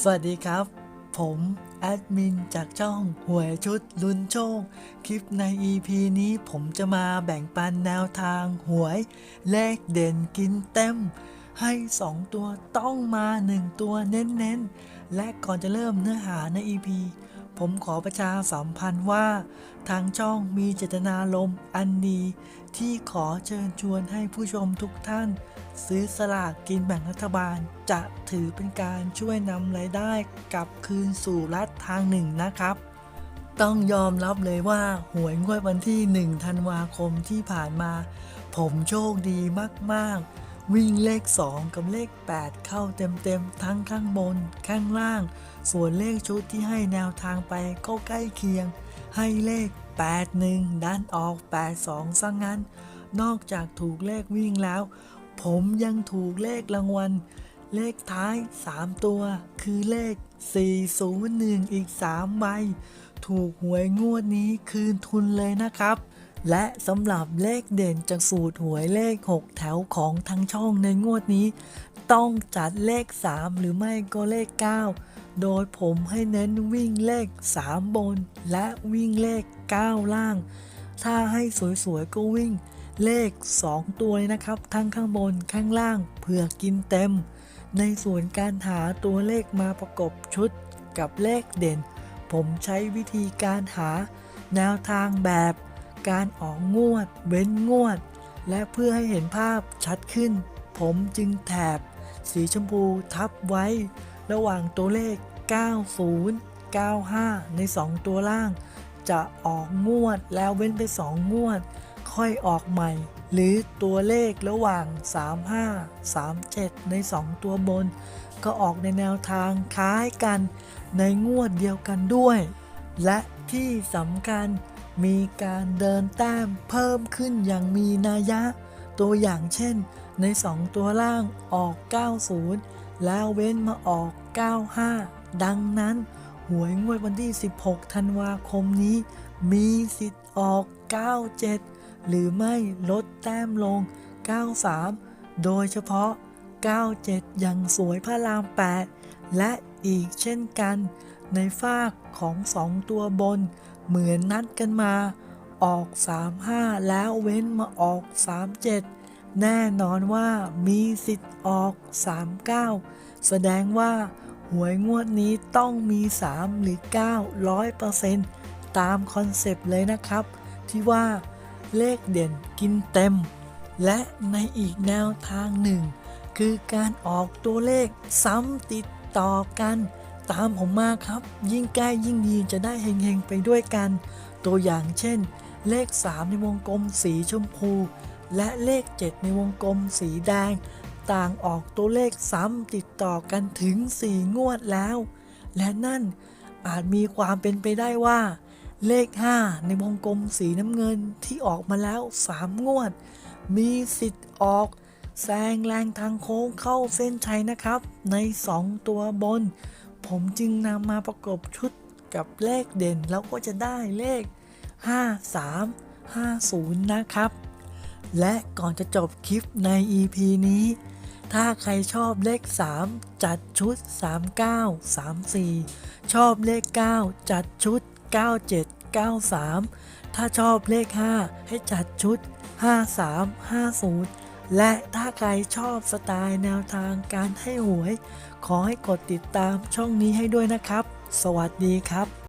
สวัสดีครับ ผมแอดมินจากช่องหวยชุดลุ้นโชค คลิปใน EP นี้ผมจะมาแบ่งปันแนวทางหวย เลขเด่นกินเต็ม ให้ 2 ตัวต้องมา 1 ตัวเน้นๆ และก่อนจะเริ่มเนื้อหาใน EP ผมขอประชาสัมพันธ์ว่า ทางช่องมีเจตนารมณ์อันดีที่ขอเชิญชวนให้ผู้ชมทุกท่าน ซื้อสลากกินแบ่งรัฐบาล จะถือเป็นการช่วยนำรายได้กลับคืนสู่รัฐทางหนึ่งนะครับ ต้องยอมรับเลยว่า หวยงวดวันที่ 1 ธันวาคมที่ผ่านมา ผมโชคดีมากๆ วิ่งเลข 2 กับเลข 8 เข้าเต็มๆ ทั้งข้างบน ข้างล่าง ส่วนเลขชุดที่ให้แนวทางไปก็ใกล้เคียง ให้เลข 81 ดันออก 82ซะงงั้น นอกจากถูกเลขวิ่งแล้ว ผมยังถูกเลขรางวัล เลขท้าย 3 ตัว คือเลข 401 อีก3ใบ ถูกหวยงวดนี้คืนทุนเลยนะครับ และสำหรับเลขเด่นจากสูตรหวยเลข 6 แถวของทั้งช่องในงวดนี้ ต้องจัดเลข 3 หรือไม่ก็เลข 9 โดยผมให้เน้นวิ่งเลข 3 บน และวิ่งเลข 9 ล่าง ถ้าให้สวยๆก็วิ่ง เลข 2 ตัวเลยนะครับ ทั้งข้างบนข้างล่างเผื่อกินเต็ม ในส่วนการหาตัวเลขมาประกบชุดกับเลขเด่น ผมใช้วิธีการหา แนวทางแบบ การออกงวด เว้นงวด และเพื่อให้เห็นภาพชัดขึ้น ผมจึงแถบ สีชมพูทับไว้ ระหว่างตัวเลข 90 95 ใน 2 ตัวล่าง จะออกงวดแล้วเว้นไป 2 งวด ค่อยออกใหม่ หรือตัวเลขระหว่าง 35 37 ใน 2 ตัวบน ก็ออกในแนวทางคล้ายกันในงวดเดียวกันด้วย และที่สำคัญมีการเดินแต้มเพิ่มขึ้นอย่างมีนัยยะตัวอย่างเช่น ใน 2 ตัวล่างออก 90 แล้วเว้นมาออก 95 ดังนั้นหวยงวดวันที่ 16 ธันวาคมนี้ มีสิทธิ์ออก 97 หรือไม่ลดแต้มลง 93 โดยเฉพาะ 97ยังสวยพระราม 8 และอีกเช่นกัน ในฝากของ2ตัวบน เหมือนนัดกันมา ออก 35 แล้วเว้นมาออก 37 แน่นอนว่ามีสิทธิ์ออก 39 แสดงว่าหวยงวดนี้ต้องมี 3 หรือ 9 100%ตามคอนเซปต์เลยนะครับ ที่ว่า เลขเด่นกินเต็ม และในอีกแนวทางหนึ่ง คือการออกตัวเลขซ้ำติดต่อกัน ตามผมมาครับ ยิ่งใกล้ยิ่งดีจะได้เฮงๆไปด้วยกัน ตัวอย่างเช่น เลข 3 ในวงกลมสีชมพู และเลข 7 ในวงกลมสีแดง ต่างออกตัวเลขซ้ำติดต่อกันถึง 4 งวดแล้ว และนั่นอาจมีความเป็นไปได้ว่า เลข 5 ในวงกลมสีน้ำเงินที่ออกมาแล้ว 3 งวด มีสิทธิ์ออกแซงแรงทางโค้งเข้าเส้นชัยนะครับ ใน 2 ตัวบน ผมจึงนำมาประกบชุดกับเลขเด่นแล้วก็จะได้เลข 53 50 นะครับ และก่อนจะจบคลิปใน EP นี้ ถ้าใครชอบเลข 3 จัดชุด 39 34 ชอบเลข 9 จัดชุด 97 93 ถ้าชอบเลข 5 ให้จัดชุด 53 50 และถ้าใครชอบสไตล์แนวทางการให้หวย ขอให้กดติดตามช่องนี้ให้ด้วยนะครับ สวัสดีครับ